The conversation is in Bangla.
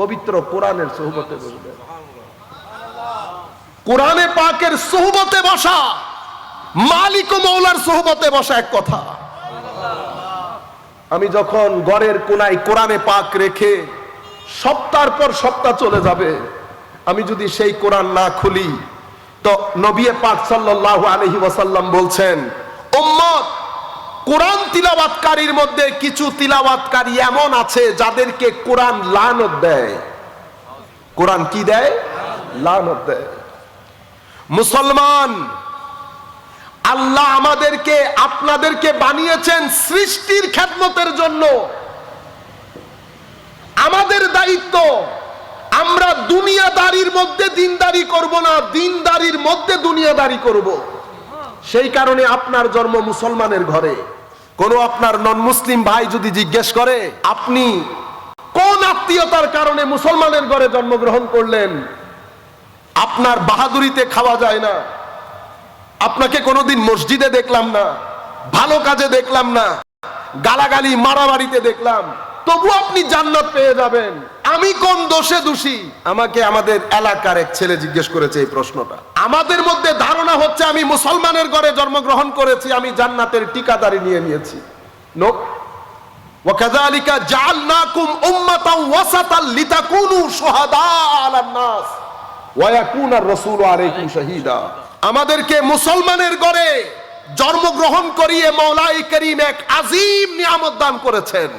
পবিত্র কোরআনের সোহবতে বসবেন কোরআনে পাকের সোহবতে বসা মালিক ও মৌলার সোহবতে বসা এক কথা। আমি যখন গড়ের কোনায় কোরআনে পাক রেখে সপ্তাহ পর সপ্তাহ চলে যাবে আমি যদি সেই কোরআন না খুলি তো নবী পাক সাল্লাল্লাহু আলাইহি ওয়াসাল্লাম বলছেন কোরআন তিলাওয়াতকারীর মধ্যে কিছু তিলাওয়াতকারী এমন আছে যাদেরকে কোরআন লানত দেয়। কোরআন কি দেয়? লানত দেয়। মুসলমান, আল্লাহ আমাদেরকে, আপনাদেরকে বানিয়েছেন সৃষ্টির খেদমতের জন্য। আমাদের দায়িত্ব, আমরা দুনিয়াদারির মধ্যে দিনদারি করব না, দিনদারির মধ্যে দুনিয়াদারি করব। সেই কারণে আপনার জন্ম মুসলমানের ঘরে। কোনো আপনার নন মুসলিম ভাই যদি জিজ্ঞেস করে, আপনি কোন আত্মীয়তার কারণে মুসলমানের ঘরে জন্মগ্রহণ করলেন? আপনার বাহাদুরিতে খাওয়া যায় না। আপনাকে কোনোদিন মসজিদে দেখলাম না, ভালো কাজে দেখলাম না, গালাগালি, মারামারিতে দেখলাম। তবু আপনি জান্নাত পেয়ে যাবেন। আমি কোন দোষে দোষী? আমাকে আমাদের এলাকার এক ছেলে জিজ্ঞেস করেছে এই প্রশ্নটা। আমাদের মধ্যে ধারণা হচ্ছে আমি মুসলমানের ঘরে জন্মগ্রহণ করেছি আমি জান্নাতের টিকাদারি নিয়ে নিয়েছি। নো ওয়াকাযালিকা জাআলনাকুম উম্মাতান ওয়াসাতাল লিতাকুনু শুহাদা আলান নাস। ওয়া ইয়াকুনার রাসূলু আলাইকুম শাহীদা। আমাদেরকে মুসলমানের ঘরে জন্মগ্রহণ করিয়ে মৌলাই করিম এক আজিম নিয়ামত দান করেছেন।